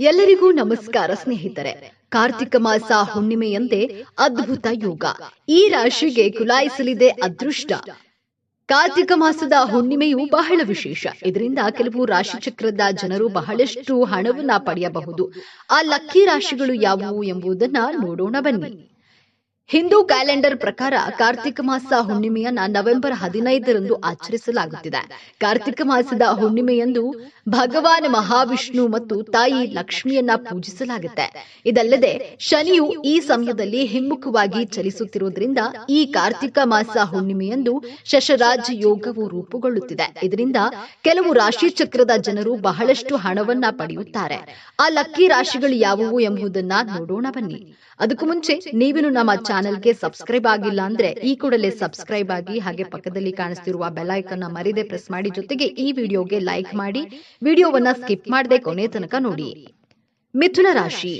ಎಲ್ಲರಿಗೂ ನಮಸ್ಕಾರ ಸ್ನೇಹಿತರೆ. ಕಾರ್ತಿಕ ಮಾಸ ಹುಣ್ಣಿಮೆಯಂತೆ ಅದ್ಭುತ ಯೋಗ. ಈ ರಾಶಿಗೆ ಕುಲಾಯಿಸಲಿದೆ ಅದೃಷ್ಟ. ಕಾರ್ತಿಕ ಮಾಸದ ಹುಣ್ಣಿಮೆಯು ಬಹಳ ವಿಶೇಷ. ಇದರಿಂದ ಕೆಲವು ರಾಶಿಚಕ್ರದ ಜನರು ಬಹಳಷ್ಟು ಹಣವನ್ನ ಪಡೆಯಬಹುದು. ಆ ಲಕ್ಕಿ ರಾಶಿಗಳು ಯಾವುವು ಎಂಬುದನ್ನ ನೋಡೋಣ ಬನ್ನಿ. ಹಿಂದೂ ಕ್ಯಾಲೆಂಡರ್ ಪ್ರಕಾರ ಕಾರ್ತಿಕ ಮಾಸ ಹುಣ್ಣಿಮೆಯನ್ನ ನವೆಂಬರ್ ಹದಿನೈದರಂದು ಆಚರಿಸಲಾಗುತ್ತಿದೆ. ಕಾರ್ತಿಕ ಮಾಸದ ಹುಣ್ಣಿಮೆಯಂದು ಭಗವಾನ್ ಮಹಾವಿಷ್ಣು ಮತ್ತು ತಾಯಿ ಲಕ್ಷ್ಮಿಯನ್ನ ಪೂಜಿಸಲಾಗುತ್ತೆ. ಇದಲ್ಲದೆ ಶನಿಯು ಈ ಸಮಯದಲ್ಲಿ ಹಿಮ್ಮುಖವಾಗಿ ಚಲಿಸುತ್ತಿರುವುದರಿಂದ ಈ ಕಾರ್ತಿಕ ಮಾಸ ಹುಣ್ಣಿಮೆಯಂದು ಶಶರಾಜ್ ಯೋಗವು ರೂಪುಗೊಳ್ಳುತ್ತಿದೆ. ಇದರಿಂದ ಕೆಲವು ರಾಶಿ ಚಕ್ರದ ಜನರು ಬಹಳಷ್ಟು ಹಣವನ್ನ ಪಡೆಯುತ್ತಾರೆ. ಆ ಲಕ್ಕಿ ರಾಶಿಗಳು ಯಾವುವು ಎಂಬುದನ್ನ ನೋಡೋಣ ಬನ್ನಿ. ಅದಕ್ಕೂ ಮುಂಚೆ ನೀವು ನಮ್ಮ ಚಾನೆಲ್ಗೆ ಸಬ್ಸ್ಕ್ರೈಬ್ ಆಗಿಲ್ಲ ಅಂದ್ರೆ ಈ ಕೂಡಲೇ ಸಬ್ಸ್ಕ್ರೈಬ್ ಆಗಿ ಹಾಗೆ ಪಕ್ಕದಲ್ಲಿ ಕಾಣಿಸ್ತಿರುವ ಬೆಲ್ ಐಕನ್ ಮರಿದೆ ಪ್ರೆಸ್ ಮಾಡಿ ಜೊತೆಗೆ ಈ ವಿಡಿಯೋಗೆ ಲೈಕ್ ಮಾಡಿ ವಿಡಿಯೋವನ್ನ ಸ್ಕಿಪ್ ಮಾಡದೆ ಕೊನೆ ತನಕ ನೋಡಿ. ಮಿಥುನ ರಾಶಿ.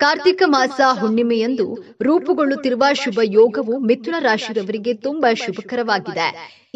ಕಾರ್ತಿಕ ಮಾಸ ಹುಣ್ಣಿಮೆಯಂದು ರೂಪುಗೊಳ್ಳುತ್ತಿರುವ ಶುಭ ಯೋಗವು ಮಿಥುನ ರಾಶಿಯವರಿಗೆ ತುಂಬಾ ಶುಭಕರವಾಗಿದೆ.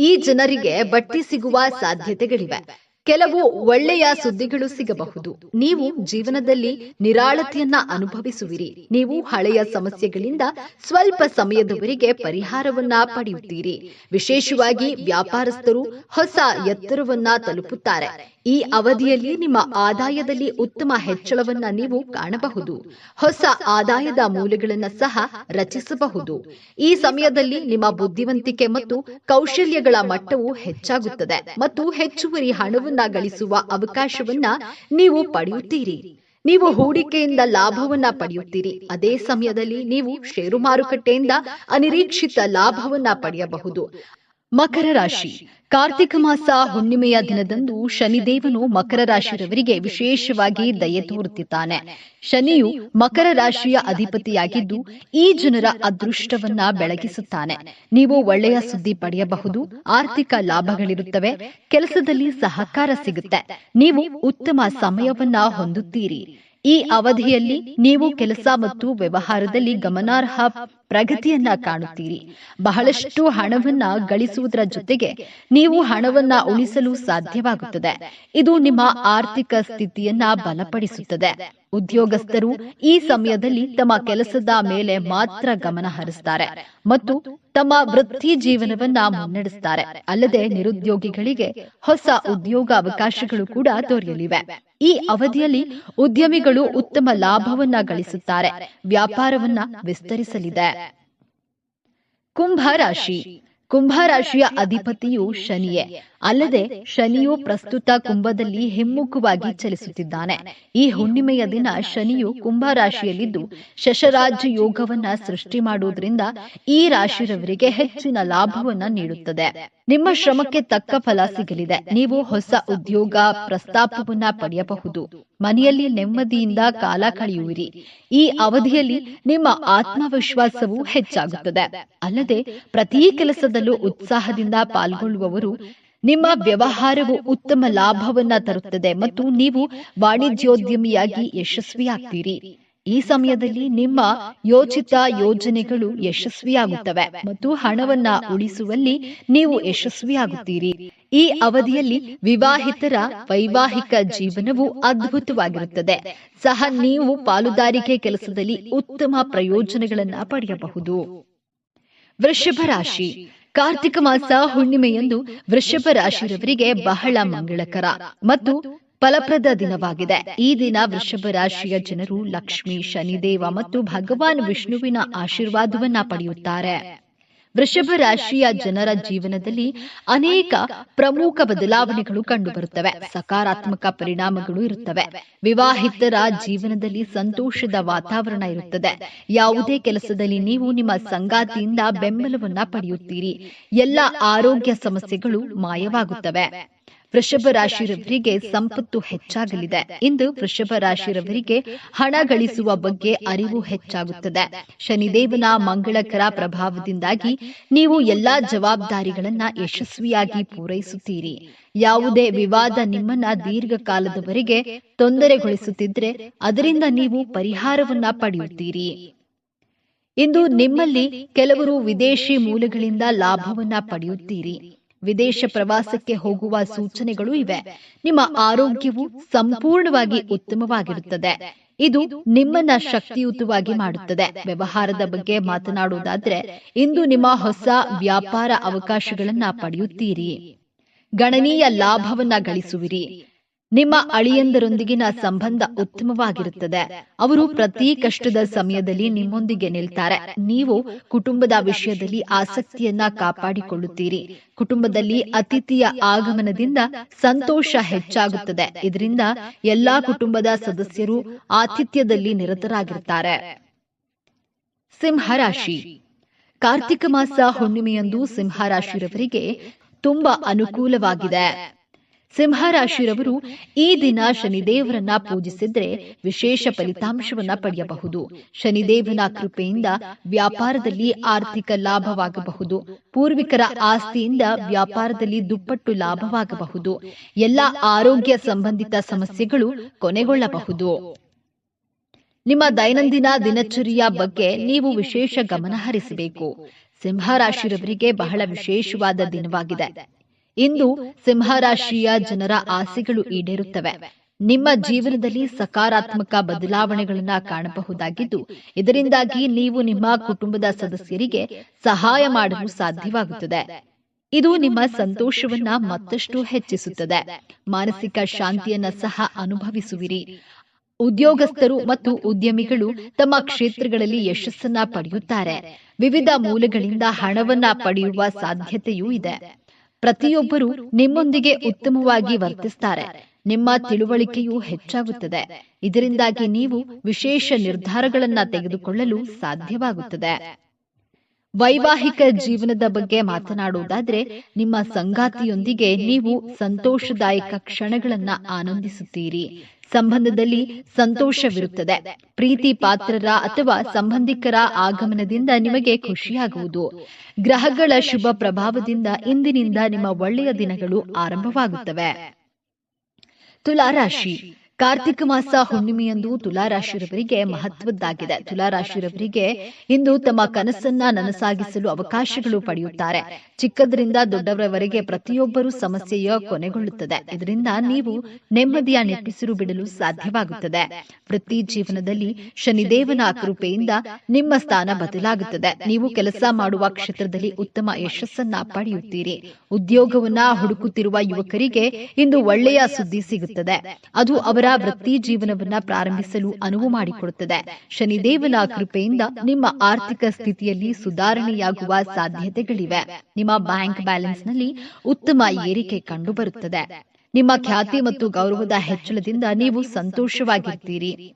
ಈ ಜನರಿಗೆ ಬಟ್ಟಿ ಸಿಗುವ ಸಾಧ್ಯತೆಗಳಿವೆ. ಕೆಲವು ಒಳ್ಳೆಯ ಸುದ್ದಿಗಳು ಸಿಗಬಹುದು. ನೀವು ಜೀವನದಲ್ಲಿ ನಿರಾಳತೆಯನ್ನ ಅನುಭವಿಸುವಿರಿ. ನೀವು ಹಳೆಯ ಸಮಸ್ಯೆಗಳಿಂದ ಸ್ವಲ್ಪ ಸಮಯದವರೆಗೆ ಪರಿಹಾರವನ್ನ ಪಡೆಯುತ್ತೀರಿ. ವಿಶೇಷವಾಗಿ ವ್ಯಾಪಾರಸ್ಥರು ಹೊಸ ಎತ್ತರವನ್ನ ತಲುಪುತ್ತಾರೆ. ಈ ಅವಧಿಯಲ್ಲಿ ನಿಮ್ಮ ಆದಾಯದಲ್ಲಿ ಉತ್ತಮ ಹೆಚ್ಚಳವನ್ನ ನೀವು ಕಾಣಬಹುದು. ಹೊಸ ಆದಾಯದ ಮೂಲಗಳನ್ನ ಸಹ ರಚಿಸಬಹುದು. ಈ ಸಮಯದಲ್ಲಿ ನಿಮ್ಮ ಬುದ್ಧಿವಂತಿಕೆ ಮತ್ತು ಕೌಶಲ್ಯಗಳ ಮಟ್ಟವು ಹೆಚ್ಚಾಗುತ್ತದೆ ಮತ್ತು ಹೆಚ್ಚುವರಿ ಹಣವನ್ನ ಗಳಿಸುವ ಅವಕಾಶವನ್ನ ನೀವು ಪಡೆಯುತ್ತೀರಿ. ನೀವು ಹೂಡಿಕೆಯಿಂದ ಲಾಭವನ್ನ ಪಡೆಯುತ್ತೀರಿ. ಅದೇ ಸಮಯದಲ್ಲಿ ನೀವು ಷೇರು ಮಾರುಕಟ್ಟೆಯಿಂದ ಅನಿರೀಕ್ಷಿತ ಲಾಭವನ್ನ ಪಡೆಯಬಹುದು. ಮಕರ ರಾಶಿ. ಕಾರ್ತಿಕ ಮಾಸ ಹುಣ್ಣಿಮೆಯ ದಿನದಂದು ಶನಿದೇವನು ಮಕರ ರಾಶಿಯವರಿಗೆ ವಿಶೇಷವಾಗಿ ದಯೆ ತೋರುತ್ತಿದ್ದಾನೆ. ಶನಿಯು ಮಕರ ರಾಶಿಯ ಅಧಿಪತಿಯಾಗಿದ್ದು ಈ ಜನರ ಅದೃಷ್ಟವನ್ನ ಬೆಳಗಿಸುತ್ತಾನೆ. ನೀವು ಒಳ್ಳೆಯ ಸುದ್ದಿ ಪಡೆಯಬಹುದು, ಆರ್ಥಿಕ ಲಾಭಗಳಿರುತ್ತವೆ, ಕೆಲಸದಲ್ಲಿ ಸಹಕಾರ ಸಿಗುತ್ತೆ. ನೀವು ಉತ್ತಮ ಸಮಯವನ್ನ ಹೊಂದುತ್ತೀರಿ. ಈ ಅವಧಿಯಲ್ಲಿ ನೀವು ಕೆಲಸ ಮತ್ತು ವ್ಯವಹಾರದಲ್ಲಿ ಗಮನಾರ್ಹ ಪ್ರಗತಿಯನ್ನ ಕಾಣುತ್ತೀರಿ. ಬಹಳಷ್ಟು ಹಣವನ್ನ ಗಳಿಸುವುದರ ಜೊತೆಗೆ ನೀವು ಹಣವನ್ನ ಉಳಿಸಲು ಸಾಧ್ಯವಾಗುತ್ತದೆ. ಇದು ನಿಮ್ಮ ಆರ್ಥಿಕ ಸ್ಥಿತಿಯನ್ನ ಬಲಪಡಿಸುತ್ತದೆ. ಉದ್ಯೋಗಸ್ಥರು ಈ ಸಮಯದಲ್ಲಿ ತಮ್ಮ ಕೆಲಸದ ಮೇಲೆ ಮಾತ್ರ ಗಮನ ಹರಿಸ್ತಾರೆ ಮತ್ತು ತಮ್ಮ ವೃತ್ತಿ ಜೀವನವನ್ನ ಮುನ್ನಡೆಸುತ್ತಾರೆ ಅಲ್ಲದೆ ನಿರುದ್ಯೋಗಿಗಳಿಗೆ ಹೊಸ ಉದ್ಯೋಗ ಅವಕಾಶಗಳು ಕೂಡ ದೊರೆಯಲಿವೆ. ಈ ಅವಧಿಯಲ್ಲಿ ಉದ್ಯಮಿಗಳು ಉತ್ತಮ ಲಾಭವನ್ನ ಗಳಿಸುತ್ತಾರೆ. ವ್ಯಾಪಾರವನ್ನ ವಿಸ್ತರಿಸಲಿದೆ. ಕುಂಭ ರಾಶಿ. ಕುಂಭ ರಾಶಿಯ ಅಧಿಪತಿಯು ಶನಿಯೇ. ಅಲ್ಲದೆ ಶನಿಯು ಪ್ರಸ್ತುತ ಕುಂಭದಲ್ಲಿ ಹಿಮ್ಮುಖವಾಗಿ ಚಲಿಸುತ್ತಿದ್ದಾನೆ. ಈ ಹುಣ್ಣಿಮೆಯ ದಿನ ಶನಿಯು ಕುಂಭ ರಾಶಿಯಲ್ಲಿದ್ದು ಶಶರಾಜ ಯೋಗವನ್ನ ಸೃಷ್ಟಿ ಮಾಡುವುದರಿಂದ ಈ ರಾಶಿರವರಿಗೆ ಹೆಚ್ಚಿನ ಲಾಭವನ್ನ ನೀಡುತ್ತದೆ. ನಿಮ್ಮ ಶ್ರಮಕ್ಕೆ ತಕ್ಕ ಫಲ ಸಿಗಲಿದೆ. ನೀವು ಹೊಸ ಉದ್ಯೋಗ ಪ್ರಸ್ತಾಪವನ್ನ ಪಡೆಯಬಹುದು. ಮನೆಯಲ್ಲಿ ನೆಮ್ಮದಿಯಿಂದ ಕಾಲ ಕಳೆಯುವಿರಿ. ಈ ಅವಧಿಯಲ್ಲಿ ನಿಮ್ಮ ಆತ್ಮವಿಶ್ವಾಸವು ಹೆಚ್ಚಾಗುತ್ತದೆ. ಅಲ್ಲದೆ ಪ್ರತಿ ಕೆಲಸದಲ್ಲೂ ಉತ್ಸಾಹದಿಂದ ಪಾಲ್ಗೊಳ್ಳುವವರು ನಿಮ್ಮ ವ್ಯವಹಾರವು ಉತ್ತಮ ಲಾಭವನ್ನ ತರುತ್ತದೆ ಮತ್ತು ನೀವು ವಾಣಿಜ್ಯೋದ್ಯಮಿಯಾಗಿ ಯಶಸ್ವಿಯಾಗ್ತೀರಿ. ಈ ಸಮಯದಲ್ಲಿ ನಿಮ್ಮ ಯೋಚಿತ ಯೋಜನೆಗಳು ಯಶಸ್ವಿಯಾಗುತ್ತವೆ ಮತ್ತು ಹಣವನ್ನ ಉಳಿಸುವಲ್ಲಿ ನೀವು ಯಶಸ್ವಿಯಾಗುತ್ತೀರಿ. ಈ ಅವಧಿಯಲ್ಲಿ ವಿವಾಹಿತರ ವೈವಾಹಿಕ ಜೀವನವು ಅದ್ಭುತವಾಗಿರುತ್ತದೆ. ಸಹ ನೀವು ಪಾಲುದಾರಿಕೆ ಕೆಲಸದಲ್ಲಿ ಉತ್ತಮ ಪ್ರಯೋಜನಗಳನ್ನ ಪಡೆಯಬಹುದು. ವೃಷಭ ರಾಶಿ. ಕಾರ್ತಿಕ ಮಾಸ ಹುಣ್ಣಿಮೆಯಂದು ವೃಷಭ ರಾಶಿಯವರಿಗೆ ಬಹಳ ಮಂಗಳಕರ ಮತ್ತು ಫಲಪ್ರದ ದಿನವಾಗಿದೆ. ಈ ದಿನ ವೃಷಭ ರಾಶಿಯ ಜನರು ಲಕ್ಷ್ಮಿ, ಶನಿದೇವ ಮತ್ತು ಭಗವಾನ್ ವಿಷ್ಣುವಿನ ಆಶೀರ್ವಾದವನ್ನ ಪಡೆಯುತ್ತಾರೆ. ವೃಷಭ ರಾಶಿಯ ಜನರ ಜೀವನದಲ್ಲಿ ಅನೇಕ ಪ್ರಮುಖ ಬದಲಾವಣೆಗಳು ಕಂಡುಬರುತ್ತವೆ. ಸಕಾರಾತ್ಮಕ ಪರಿಣಾಮಗಳು ಇರುತ್ತವೆ. ವಿವಾಹಿತರ ಜೀವನದಲ್ಲಿ ಸಂತೋಷದ ವಾತಾವರಣ ಇರುತ್ತದೆ. ಯಾವುದೇ ಕೆಲಸದಲ್ಲಿ ನೀವು ನಿಮ್ಮ ಸಂಗಾತಿಯಿಂದ ಬೆಂಬಲವನ್ನ ಪಡೆಯುತ್ತೀರಿ. ಎಲ್ಲ ಆರೋಗ್ಯ ಸಮಸ್ಯೆಗಳು ಮಾಯವಾಗುತ್ತವೆ. ವೃಷಭ ರಾಶಿರವರಿಗೆ ಸಂಪತ್ತು ಹೆಚ್ಚಾಗಲಿದೆ. ಇಂದು ವೃಷಭ ರಾಶಿರವರಿಗೆ ಹಣ ಗಳಿಸುವ ಬಗ್ಗೆ ಅರಿವು ಹೆಚ್ಚಾಗುತ್ತದೆ. ಶನಿದೇವನ ಮಂಗಳಕರ ಪ್ರಭಾವದಿಂದಾಗಿ ನೀವು ಎಲ್ಲಾ ಜವಾಬ್ದಾರಿಗಳನ್ನ ಯಶಸ್ವಿಯಾಗಿ ಪೂರೈಸುತ್ತೀರಿ. ಯಾವುದೇ ವಿವಾದ ನಿಮ್ಮನ್ನ ದೀರ್ಘಕಾಲದವರೆಗೆ ತೊಂದರೆಗೊಳಿಸುತ್ತಿದ್ರೆ ಅದರಿಂದ ನೀವು ಪರಿಹಾರವನ್ನ ಪಡೆಯುತ್ತೀರಿ. ಇಂದು ನಿಮ್ಮಲ್ಲಿ ಕೆಲವರು ವಿದೇಶಿ ಮೂಲಗಳಿಂದ ಲಾಭವನ್ನ ಪಡೆಯುತ್ತೀರಿ. ವಿದೇಶ ಪ್ರವಾಸಕ್ಕೆ ಹೋಗುವ ಸೂಚನೆಗಳು ಇವೆ. ನಿಮ್ಮ ಆರೋಗ್ಯವು ಸಂಪೂರ್ಣವಾಗಿ ಉತ್ತಮವಾಗಿರುತ್ತದೆ. ಇದು ನಿಮ್ಮನ್ನ ಶಕ್ತಿಯುತವಾಗಿ ಮಾಡುತ್ತದೆ. ವ್ಯವಹಾರದ ಬಗ್ಗೆ ಮಾತನಾಡುವುದಾದ್ರೆ ಇಂದು ನಿಮ್ಮ ಹೊಸ ವ್ಯಾಪಾರ ಅವಕಾಶಗಳನ್ನ ಪಡೆಯುತ್ತೀರಿ. ಗಣನೀಯ ಲಾಭವನ್ನ ಗಳಿಸುವಿರಿ. ನಿಮ್ಮ ಅಳಿಯಂದರೊಂದಿಗಿನ ಸಂಬಂಧ ಉತ್ತಮವಾಗಿರುತ್ತದೆ. ಅವರು ಪ್ರತಿ ಕಷ್ಟದ ಸಮಯದಲ್ಲಿ ನಿಮ್ಮೊಂದಿಗೆ ನಿಲ್ತಾರೆ. ನೀವು ಕುಟುಂಬದ ವಿಷಯದಲ್ಲಿ ಆಸಕ್ತಿಯನ್ನ ಕಾಪಾಡಿಕೊಳ್ಳುತ್ತೀರಿ. ಕುಟುಂಬದಲ್ಲಿ ಅತಿಥಿಯ ಆಗಮನದಿಂದ ಸಂತೋಷ ಹೆಚ್ಚಾಗುತ್ತದೆ. ಇದರಿಂದ ಎಲ್ಲಾ ಕುಟುಂಬದ ಸದಸ್ಯರು ಆತಿಥ್ಯದಲ್ಲಿ ನಿರತರಾಗಿರುತ್ತಾರೆ. ಸಿಂಹರಾಶಿ. ಕಾರ್ತಿಕ ಮಾಸ ಹುಣ್ಣಿಮೆಯಂದು ಸಿಂಹರಾಶಿರವರಿಗೆ ತುಂಬಾ ಅನುಕೂಲವಾಗಿದೆ. ಸಿಂಹರಾಶಿರವರು ಈ ದಿನ ಶನಿದೇವರನ್ನ ಪೂಜಿಸಿದ್ರೆ ವಿಶೇಷ ಫಲಿತಾಂಶವನ್ನ ಪಡೆಯಬಹುದು. ಶನಿದೇವನ ಕೃಪೆಯಿಂದ ವ್ಯಾಪಾರದಲ್ಲಿ ಆರ್ಥಿಕ ಲಾಭವಾಗಬಹುದು. ಪೂರ್ವಿಕರ ಆಸ್ತಿಯಿಂದ ವ್ಯಾಪಾರದಲ್ಲಿ ದುಪ್ಪಟ್ಟು ಲಾಭವಾಗಬಹುದು. ಎಲ್ಲ ಆರೋಗ್ಯ ಸಂಬಂಧಿತ ಸಮಸ್ಯೆಗಳು ಕೊನೆಗೊಳ್ಳಬಹುದು. ನಿಮ್ಮ ದೈನಂದಿನ ದಿನಚರಿಯ ಬಗ್ಗೆ ನೀವು ವಿಶೇಷ ಗಮನ ಹರಿಸಬೇಕು. ಸಿಂಹರಾಶಿರವರಿಗೆ ಬಹಳ ವಿಶೇಷವಾದ ದಿನವಾಗಿದೆ. ಇಂದು ಸಿಂಹರಾಶಿಯ ಜನರ ಆಸೆಗಳು ಈಡೇರುತ್ತವೆ. ನಿಮ್ಮ ಜೀವನದಲ್ಲಿ ಸಕಾರಾತ್ಮಕ ಬದಲಾವಣೆಗಳನ್ನು ಕಾಣಬಹುದಾಗಿದ್ದು, ಇದರಿಂದಾಗಿ ನೀವು ನಿಮ್ಮ ಕುಟುಂಬದ ಸದಸ್ಯರಿಗೆ ಸಹಾಯ ಮಾಡಲು ಸಾಧ್ಯವಾಗುತ್ತದೆ. ಇದು ನಿಮ್ಮ ಸಂತೋಷವನ್ನ ಮತ್ತಷ್ಟು ಹೆಚ್ಚಿಸುತ್ತದೆ. ಮಾನಸಿಕ ಶಾಂತಿಯನ್ನ ಸಹ ಅನುಭವಿಸುವಿರಿ. ಉದ್ಯೋಗಸ್ಥರು ಮತ್ತು ಉದ್ಯಮಿಗಳು ತಮ್ಮ ಕ್ಷೇತ್ರಗಳಲ್ಲಿ ಯಶಸ್ಸನ್ನ ಪಡೆಯುತ್ತಾರೆ. ವಿವಿಧ ಮೂಲಗಳಿಂದ ಹಣವನ್ನ ಪಡೆಯುವ ಸಾಧ್ಯತೆಯೂ ಇದೆ. ಪ್ರತಿಯೊಬ್ಬರು ನಿಮ್ಮೊಂದಿಗೆ ಉತ್ತಮವಾಗಿ ವರ್ತಿಸ್ತಾರೆ. ನಿಮ್ಮ ತಿಳುವಳಿಕೆಯು ಹೆಚ್ಚಾಗುತ್ತದೆ. ಇದರಿಂದಾಗಿ ನೀವು ವಿಶೇಷ ನಿರ್ಧಾರಗಳನ್ನ ತೆಗೆದುಕೊಳ್ಳಲು ಸಾಧ್ಯವಾಗುತ್ತದೆ. ವೈವಾಹಿಕ ಜೀವನದ ಬಗ್ಗೆ ಮಾತನಾಡುವುದಾದ್ರೆ, ನಿಮ್ಮ ಸಂಗಾತಿಯೊಂದಿಗೆ ನೀವು ಸಂತೋಷದಾಯಕ ಕ್ಷಣಗಳನ್ನ ಆನಂದಿಸುತ್ತೀರಿ. ಸಂಬಂಧದಲ್ಲಿ ಸಂತೋಷವಿರುತ್ತದೆ. ಪ್ರೀತಿ ಪಾತ್ರರ ಅಥವಾ ಸಂಬಂಧಿಕರ ಆಗಮನದಿಂದ ನಿಮಗೆ ಖುಷಿಯಾಗುವುದು. ಗ್ರಹಗಳ ಶುಭ ಪ್ರಭಾವದಿಂದ ಇಂದಿನಿಂದ ನಿಮ್ಮ ಒಳ್ಳೆಯ ದಿನಗಳು ಆರಂಭವಾಗುತ್ತವೆ. ತುಲಾರಾಶಿ. ಕಾರ್ತಿಕ ಮಾಸ ಹುಣ್ಣಿಮೆಯಂದು ತುಲಾರಾಶಿರವರಿಗೆ ಮಹತ್ವದ್ದಾಗಿದೆ. ತುಲಾರಾಶಿರವರಿಗೆ ಇಂದು ತಮ್ಮ ಕನಸನ್ನ ನನಸಾಗಿಸಲು ಅವಕಾಶಗಳು ಪಡೆಯುತ್ತಾರೆ. ಚಿಕ್ಕದರಿಂದ ದೊಡ್ಡವರವರೆಗೆ ಪ್ರತಿಯೊಬ್ಬರು ಸಮಸ್ಯೆಯ ಕೊನೆಗೊಳ್ಳುತ್ತದೆ. ಇದರಿಂದ ನೀವು ನೆಮ್ಮದಿಯ ನಿಟ್ಟಿಸಿರು ಬಿಡಲು ಸಾಧ್ಯವಾಗುತ್ತದೆ. ವೃತ್ತಿ ಜೀವನದಲ್ಲಿ ಶನಿದೇವನ ಕೃಪೆಯಿಂದ ನಿಮ್ಮ ಸ್ಥಾನ ಬದಲಾಗುತ್ತದೆ. ನೀವು ಕೆಲಸ ಮಾಡುವ ಕ್ಷೇತ್ರದಲ್ಲಿ ಉತ್ತಮ ಯಶಸ್ಸನ್ನ ಪಡೆಯುತ್ತೀರಿ. ಉದ್ಯೋಗವನ್ನ ಹುಡುಕುತ್ತಿರುವ ಯುವಕರಿಗೆ ಇಂದು ಒಳ್ಳೆಯ ಸುದ್ದಿ ಸಿಗುತ್ತದೆ. ಅದು ಅವರ ವೃತ್ತಿ ಜೀವನವನ್ನ ಪ್ರಾರಂಭಿಸಲು ಅನುವು ಮಾಡಿಕೊಡುತ್ತದೆ. ಶನಿದೇವನ ಕೃಪೆಯಿಂದ ನಿಮ್ಮ ಆರ್ಥಿಕ ಸ್ಥಿತಿಯಲ್ಲಿ ಸುಧಾರಣೆಯಾಗುವ ಸಾಧ್ಯತೆಗಳಿವೆ. ನಿಮ್ಮ ಬ್ಯಾಂಕ್ ಬ್ಯಾಲೆನ್ಸ್ನಲ್ಲಿ ಉತ್ತಮ ಏರಿಕೆ ಕಂಡುಬರುತ್ತದೆ. ನಿಮ್ಮ ಖ್ಯಾತಿ ಮತ್ತು ಗೌರವದ ಹೆಚ್ಚಳದಿಂದ ನೀವು ಸಂತೋಷವಾಗಿರ್ತೀರಿ.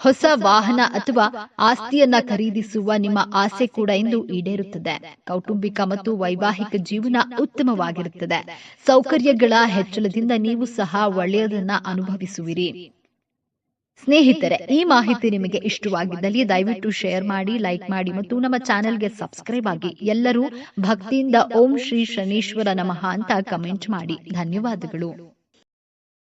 ಹೊಸ ವಾಹನ ಅಥವಾ ಆಸ್ತಿಯನ್ನ ಖರೀದಿಸುವ ನಿಮ್ಮ ಆಸೆ ಕೂಡ ಇಂದು ಈಡೇರುತ್ತದೆ. ಕೌಟುಂಬಿಕ ಮತ್ತು ವೈವಾಹಿಕ ಜೀವನ ಉತ್ತಮವಾಗಿರುತ್ತದೆ. ಸೌಕರ್ಯಗಳ ಹೆಚ್ಚಳದಿಂದ ನೀವು ಸಹ ಒಳ್ಳೆಯದನ್ನ ಅನುಭವಿಸುವಿರಿ. ಸ್ನೇಹಿತರೆ, ಈ ಮಾಹಿತಿ ನಿಮಗೆ ಇಷ್ಟವಾಗಿದ್ದಲ್ಲಿ ದಯವಿಟ್ಟು ಶೇರ್ ಮಾಡಿ, ಲೈಕ್ ಮಾಡಿ ಮತ್ತು ನಮ್ಮ ಚಾನೆಲ್ಗೆ ಸಬ್ಸ್ಕ್ರೈಬ್ ಆಗಿ ಎಲ್ಲರೂ ಭಕ್ತಿಯಿಂದ ಓಂ ಶ್ರೀ ಶನೀಶ್ವರ ನಮಃ ಅಂತ ಕಮೆಂಟ್ ಮಾಡಿ. ಧನ್ಯವಾದಗಳು.